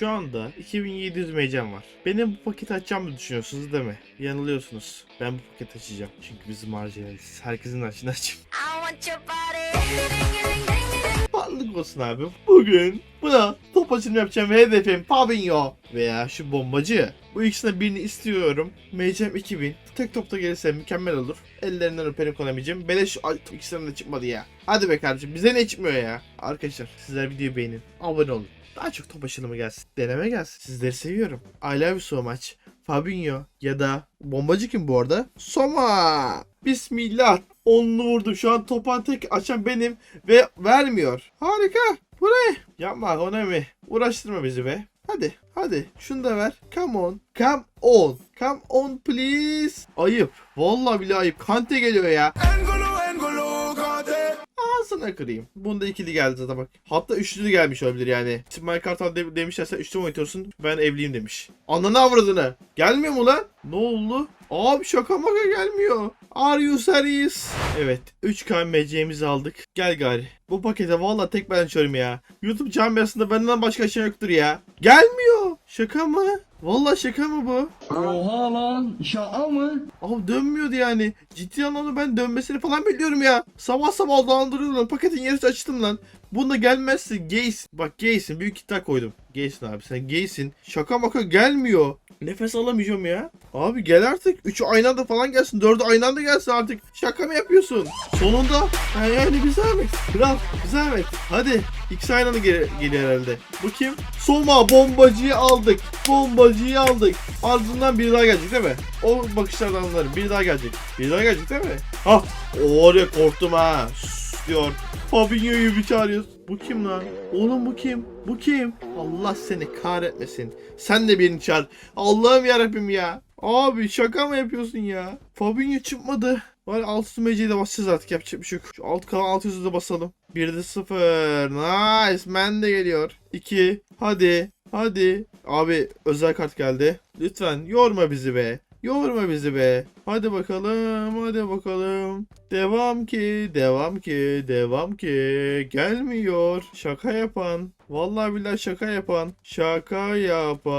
Şu anda 2700 mecem var. Benim bu paketi açacağımı düşünüyorsunuz değil mi? Yanılıyorsunuz. Ben bu paketi açacağım. Çünkü biz marjinaliz. Herkesin açını açayım. Varlık olsun abi. Bugün buna açılımı yapacağım ve hedefim Pabinho veya şu bombacı. Bu ikisinden birini istiyorum. Mecem 2000. Tek topta gelirse mükemmel olur. Ellerinden öperim Konami'cim. Beleş ay, ikisinden de çıkmadı ya. Hadi be kardeşim bize ne çıkmıyor ya. Arkadaşlar sizler videoyu beğenin. Abone olun. Daha çok top açılımı gelsin. Deneme gelsin. Sizleri seviyorum. I love you so much. Fabinho ya da bombacı kim bu arada? Soma. Bismillah. Onlu vurdum. Şu an topan tek açan benim ve vermiyor. Harika. Bu ne? Yapma Konami. Uğraştırma bizi be. Hadi hadi şunu da ver. Come on. Come on. Come on please. Ayıp. Vallahi bile ayıp. Kante geliyor ya. Ağzına kırayım. Bunda ikili geldi zaten bak. Hatta üçlü gelmiş olabilir yani. İsmail Kartal de- demişler sen üçlü mü oynatıyorsun? Ben evliyim demiş. Ananı avradını. Gelmiyor mu lan? Ne oldu? Abi şaka maka gelmiyor. Are you serious? Evet. 3K MC'mizi aldık. Gel gari. Bu pakete valla tek ben açıyorum ya. YouTube camiasında benden başka şey yoktur ya. Gelmiyor. Şaka mı? Valla şaka mı bu? Oha lan şaka mı? Abi dönmüyordu yani. Ciddi anlamda ben dönmesini falan biliyorum ya. Sabah sabah dolandırıyorum lan. Paketin yarısı açtım lan. Bunda gelmezse gaysin. Bak gaysin. Büyük iddia koydum. Gaysin abi sen gaysin. Şaka maka gelmiyor. Nefes alamayacağım ya. Abi gel artık. Üçü aynı anda falan gelsin. Dördü aynı anda gelsin artık. Şaka mı yapıyorsun? Sonunda. Ha yani bir zahmet. Kral bir zahmet. Hadi. İkisi aynı anda gel- geliyor herhalde. Bu kim? Soma bombacıyı aldık. Bombacıyı aldık. Ardından biri daha gelecek değil mi? O bakışlardan anlarım. Biri daha gelecek. Biri daha gelecek değil mi? Hah. Oraya korktum ha. Sus diyor. Fabinho'yu bir çağırıyor. Bu kim lan? Oğlum bu kim? Bu kim? Allah seni kahretmesin. Sen de birini çağır. Allah'ım yarabbim ya. Abi şaka mı yapıyorsun ya? Fabinho çıkmadı. Var alt meceyi de basacağız artık yapacak bir şey yok. Şu alt kalan 600'ü de basalım. 1'de 0. Nice. Man de geliyor. 2. Hadi. Hadi. Abi özel kart geldi. Lütfen yorma bizi be. Yorma bizi be. Hadi bakalım. Hadi bakalım. Devam ki. Devam ki. Devam ki. Gelmiyor. Şaka yapan. Vallahi billahi şaka yapan. Şaka yapan.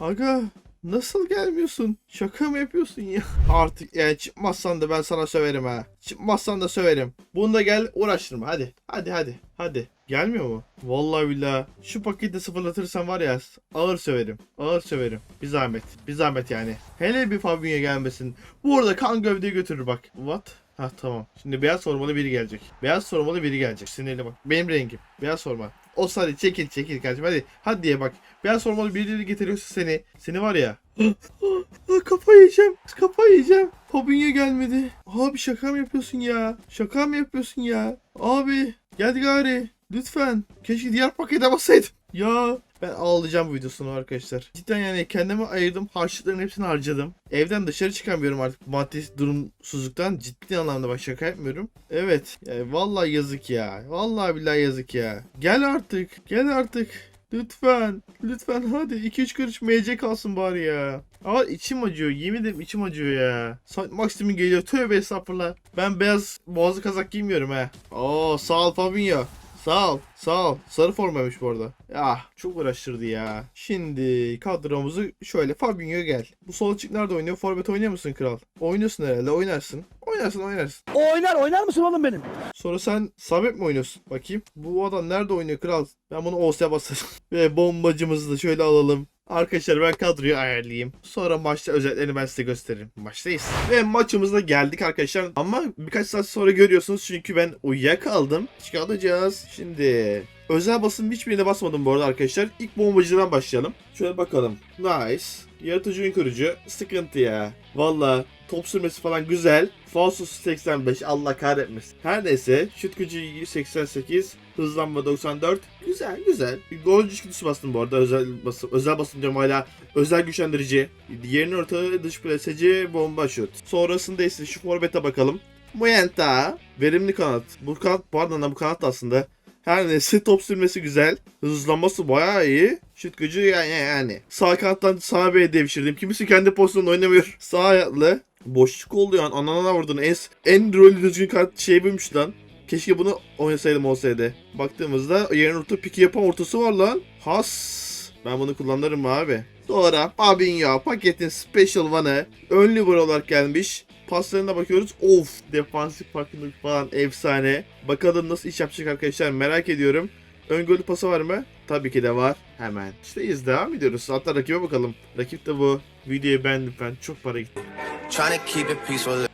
Aga Nasıl gelmiyorsun? Şaka mı yapıyorsun ya? Artık yani çıkmazsan da ben sana söverim ha. Çıkmazsan da söverim. Bunda gel uğraştırma hadi. Hadi hadi. Hadi. Gelmiyor mu? Vallahi billahi. Şu paketi sıfırlatırsan var ya ağır söverim. Ağır söverim. Bir zahmet. Bir zahmet yani. Hele bir Fabinho gelmesin. Bu arada kan gövdeyi götürür bak. What? Ha tamam. Şimdi beyaz formalı biri gelecek. Beyaz formalı biri gelecek. Sinirli bak. Benim rengim. Beyaz forma. O hadi çekil çekil kardeşim hadi. Hadi diye bak. Beyaz formalı birileri getiriyorsa seni. Seni var ya. Kafa yiyeceğim. Kafa yiyeceğim. Fabinho gelmedi. Abi şaka mı yapıyorsun ya? Şaka mı yapıyorsun ya? Abi gel gari. Lütfen. Keşke diğer pakete basaydım. Ya ben ağlayacağım bu videosunu arkadaşlar. Cidden yani kendime ayırdım. Harçlıkların hepsini harcadım. Evden dışarı çıkamıyorum artık maddi durumsuzluktan. Ciddi anlamda bak şaka yapmıyorum. Evet. Yani vallahi yazık ya. Vallahi billahi yazık ya. Gel artık. Gel artık. Lütfen. Lütfen hadi 2-3 kuruş MC kalsın bari ya. Ama içim acıyor. Yemin ederim içim acıyor ya. Saint Maxim'in geliyor. Tövbe estağfurullah. Ben beyaz boğazlı kazak giymiyorum he. Oo sağ ol Fabinho. Sağ ol. Sağ ol. Sarı formaymış bu arada. Ya çok uğraştırdı ya. Şimdi kadromuzu şöyle Fabinho gel. Bu sol açık nerede oynuyor? Forvet oynuyor musun kral? Oynuyorsun herhalde. Oynarsın. Oynarsın oynarsın. Oynar oynar mısın oğlum benim? Sonra sen sabit mi oynuyorsun? Bakayım. Bu adam nerede oynuyor kral? Ben bunu OS'e basarım. Ve bombacımızı da şöyle alalım. Arkadaşlar ben kadroyu ayarlayayım. Sonra maçta özelliklerini ben size gösteririm. Maçtayız. Ve maçımıza geldik arkadaşlar. Ama birkaç saat sonra görüyorsunuz çünkü ben uyuyakaldım. Çıkaracağız. Şimdi özel basın hiçbirine basmadım bu arada arkadaşlar. İlk bombacıdan başlayalım. Şöyle bakalım. Nice. Yaratıcı oyun kurucu. Sıkıntı ya. Valla top sürmesi falan güzel. Falsos 85 Allah kahretmesin. Her neyse şut gücü 88, hızlanma 94. Güzel güzel. Bir gol içgüdüsü bastım bu arada özel basın. Özel basın diyorum hala. Özel güçlendirici. Diğerinin orta dış plaseci bomba şut. Sonrasında ise şu forvete bakalım. Muenta. Verimli kanat. Bu kanat pardon bu kanat da aslında. Her neyse top sürmesi güzel. Hızlanması bayağı iyi. Şut gücü yani. yani. Sağ kanattan sağ beye devşirdim. Kimisi kendi pozisyonunda oynamıyor. Sağ ayaklı. Boşluk oldu yani. Anana vurdun. En, en rolü düzgün kart şey buymuş lan. Keşke bunu oynasaydım olsaydı. Baktığımızda yerin orta piki yapan ortası var lan. Has. Ben bunu kullanırım abi. Sonra Fabinho paketin special one'ı ön libero olarak gelmiş. Paslarına bakıyoruz. Of defansif farkındalık falan efsane. Bakalım nasıl iş yapacak arkadaşlar merak ediyorum. Ön golü pası var mı? Tabii ki de var. Hemen. İşteyiz devam ediyoruz. Hatta rakibe bakalım. Rakip de bu. Videoyu beğen lütfen. Çok para gitti.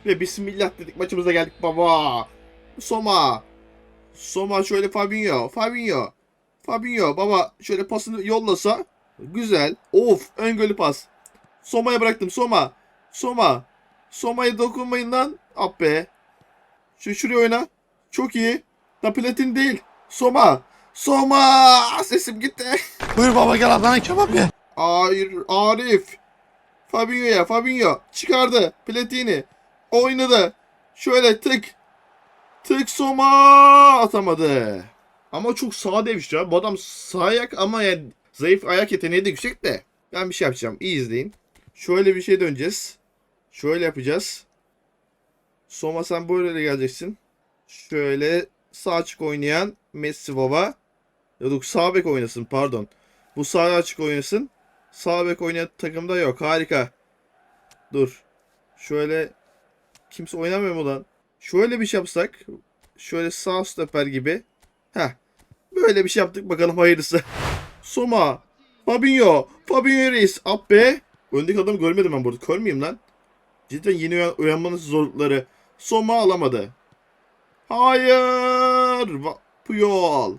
Ve bismillah dedik maçımıza geldik baba. Soma. Soma şöyle Fabinho. Fabinho. Fabinho baba şöyle pasını yollasa. Güzel. Of ön golü pas. Soma'ya bıraktım. Soma. Soma. Soma'ya dokunmayın lan. Ah be. Şu şuraya oyna. Çok iyi. Da platin değil. Soma. Soma. Sesim gitti. Buyur baba gel Adana kebap ye. Hayır Arif. Fabinho'ya Fabinho çıkardı platini. Oynadı. Şöyle tık. Tık Soma atamadı. Ama çok sağ devişti ya. Bu adam sağ ayak ama yani zayıf ayak yeteneği de yüksek de. Ben bir şey yapacağım. İyi izleyin. Şöyle bir şey döneceğiz. Şöyle yapacağız. Soma sen böyle geleceksin. Şöyle sağ açık oynayan Messi baba. Yok sağ bek oynasın pardon. Bu sağ açık oynasın. Sağ bek oynayan takımda yok. Harika. Dur. Şöyle kimse oynamıyor mu lan? Şöyle bir şey yapsak. Şöyle sağ stoper gibi. Heh. Böyle bir şey yaptık bakalım hayırlısı. Soma. Fabinho. Fabinho Reis. Ab be. Öndeki adamı görmedim ben burada. Kör müyüm lan? Cidden yeni uyan- uyanmanın zorlukları. Soma alamadı. Hayır. Puyol.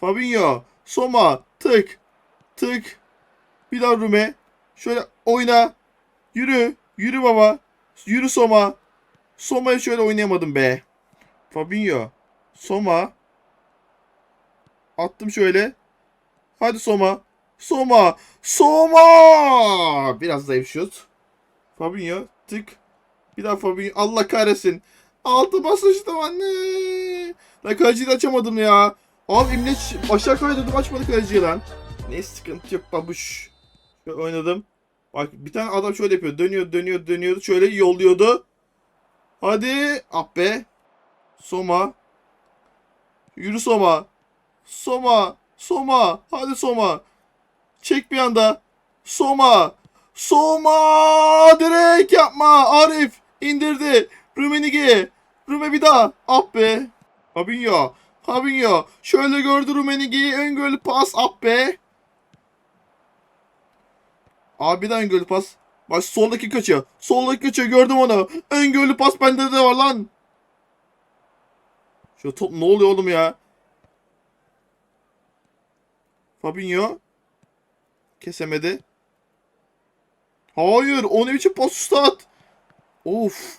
Fabinho. Soma. Tık. Tık. Bir daha Rume. Şöyle oyna. Yürü. Yürü baba. Yürü Soma. Soma'yı şöyle oynayamadım be. Fabinho. Soma. Attım şöyle. Hadi Soma. Soma. Soma. Biraz zayıf şut. Fabinho. Tık. Bir daha Fabinho. Allah kahretsin. Altı basıştım anne. Lan kaleciyi de açamadım ya. Abi imleç aşağı kaydırdım açmadı kaleciyi lan. Ne sıkıntı yok babuş. Şöyle oynadım. Bak bir tane adam şöyle yapıyor. Dönüyor dönüyor dönüyordu. Şöyle yolluyordu. Hadi. Ah be. Soma. Yürü Soma. Soma. Soma. Hadi Soma. Çek bir anda. Soma. Soma. Direkt yapma. Arif. indirdi. Rumenige. Rume bir daha. Ah be. Fabinho. Fabinho. Şöyle gördü Rumenige'yi. Ön gol pas. Ah be. Abi bir daha ön golü pas. Bak soldaki kaçıyor. Soldaki kaçıyor gördüm onu. Ön golü pas bende de var lan. Şu top ne oluyor oğlum ya? Fabinho. Kesemedi. Hayır. O ne biçim pas üstad. Of.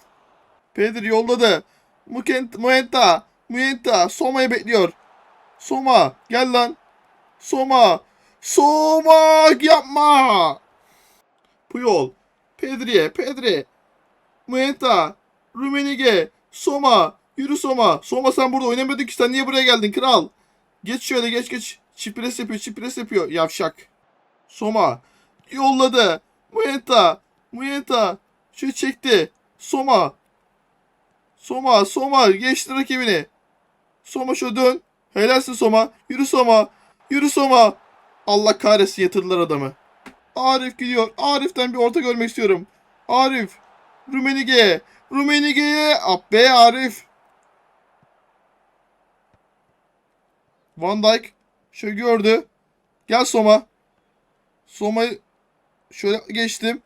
Pedri yolladı. Mukent, Muenta. Muenta. Soma'yı bekliyor. Soma. Gel lan. Soma. Soma yapma. Puyol. Pedri'ye. Pedri. Muenta. Rumenige. Soma. Yürü Soma. Soma sen burada oynamadın ki. Sen niye buraya geldin kral? Geç şöyle geç geç. Çipres yapıyor. Çipres yapıyor. Yavşak. Soma. Yolladı. Muenta. Muenta. Şu çekti. Soma. Soma. Soma. Geçti rakibini. Soma şu dön. Helalsin Soma. Yürü Soma. Yürü Soma. Allah kahretsin yatırdılar adamı. Arif gidiyor. Arif'ten bir orta görmek istiyorum. Arif. Rumenige. Rumenige'ye. Ah be Arif. Van Dijk. Şöyle gördü. Gel Soma. Soma'yı şöyle geçtim.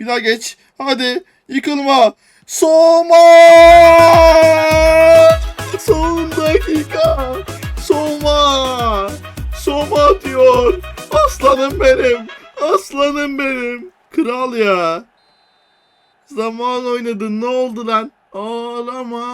Bir daha geç. Hadi. Yıkılma. Soma! Son dakika. Soma. Soma atıyor. Aslanım benim. Aslanım benim. Kral ya. Zaman oynadın. Ne oldu lan? Ağlama.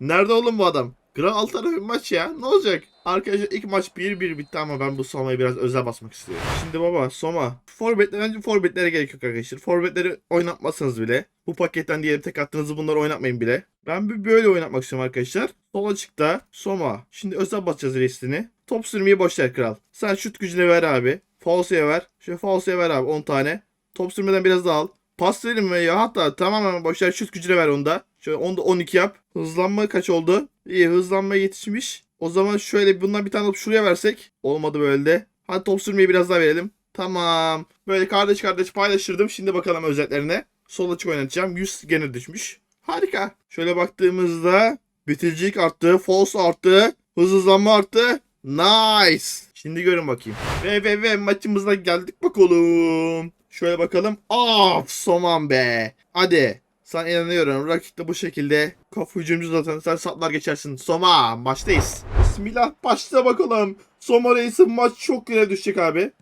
Nerede oğlum bu adam? Kral alt tarafı maç ya. Ne olacak? Arkadaşlar ilk maç 1-1 bitti ama ben bu Soma'ya biraz özel basmak istiyorum. Şimdi baba Soma. Forvetler önce forvetlere gerek yok arkadaşlar. Forvetleri oynatmazsanız bile. Bu paketten diyelim tek attığınızı bunları oynatmayın bile. Ben bir böyle oynatmak istiyorum arkadaşlar. Sol açıkta Soma. Şimdi özel basacağız reisini. Top sürmeyi boş ver kral. Sen şut gücüne ver abi. Falso'ya ver. Şöyle falso'ya ver abi 10 tane. Top sürmeden biraz daha al. Pas verin mi ya? Hatta tamamen boş ver şut gücüne ver onu da. Şöyle 10'da 12 yap. Hızlanma kaç oldu? İyi hızlanma yetişmiş. O zaman şöyle bundan bir tane alıp şuraya versek. Olmadı böyle de. Hadi top sürmeyi biraz daha verelim. Tamam. Böyle kardeş kardeş paylaştırdım. Şimdi bakalım özetlerine. Sol açık oynatacağım. 100 gene düşmüş. Harika. Şöyle baktığımızda bitiricilik arttı. False arttı. Hız hızlanma arttı. Nice. Şimdi görün bakayım. Ve ve ve maçımıza geldik bakalım. Şöyle bakalım. Of Soman be. Hadi. Sana inanıyorum. Rakip de bu şekilde. Kafa hücumcu zaten. Sen saplar geçersin. Soma. Maçtayız. Bismillah. Başla bakalım. Soma Reis'in maç çok güne düşecek abi.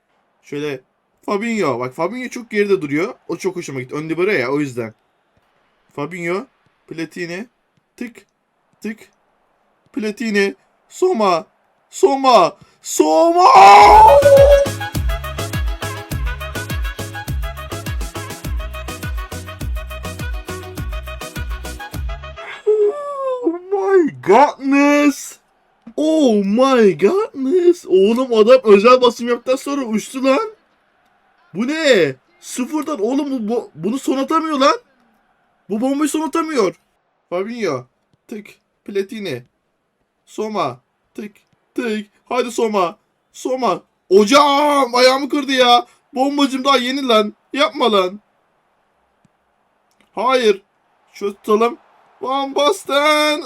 Şöyle. Fabinho. Bak Fabinho çok geride duruyor. O çok hoşuma gitti. Ön libero ya o yüzden. Fabinho. Platini. Tık. Tık. Platini. Soma. Soma. Soma. Godness. Oh my godness. Oğlum adam özel basım yaptıktan sonra uçtu lan. Bu ne? Sıfırdan oğlum bu, bu- bunu son atamıyor lan. Bu bombayı son atamıyor. Fabinho. Tık. Platini. Soma. Tık. Tık. Hadi Soma. Soma. Hocam ayağımı kırdı ya. Bombacım daha yeni lan. Yapma lan. Hayır. Şu tutalım. Van Basten.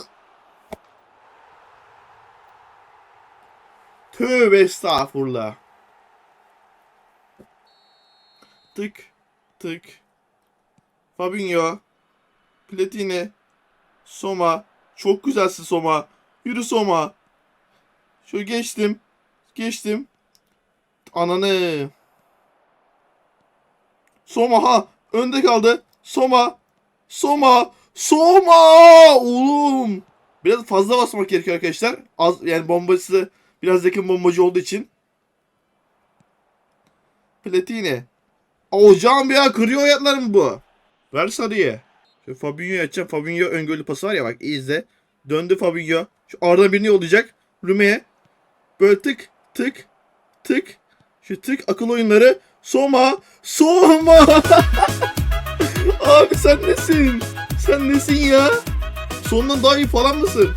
Tövbe estağfurullah. Tık. Tık. Fabinho. Platini. Soma. Çok güzelsin Soma. Yürü Soma. Şöyle geçtim. Geçtim. Ananı. Soma ha. Önde kaldı. Soma. Soma. Soma. Oğlum. Biraz fazla basmak gerekiyor arkadaşlar. Az yani bombası biraz yakın bombacı olduğu için. Platini. Hocam ya kırıyor ayaklarımı bu. Ver sarıyı. Şu Fabinho'yu açacağım. Fabinho öngörülü pası var ya bak izle. Döndü Fabinho. Şu Arda birini yollayacak. Rüme'ye. Böyle tık tık tık. Şu tık akıl oyunları. Soma. Soma. Abi sen nesin? Sen nesin ya? Sonundan daha iyi falan mısın?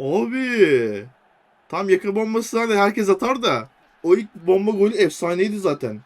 Abi. Tam yakın bombası hani herkes atar da. O ilk bomba golü efsaneydi zaten.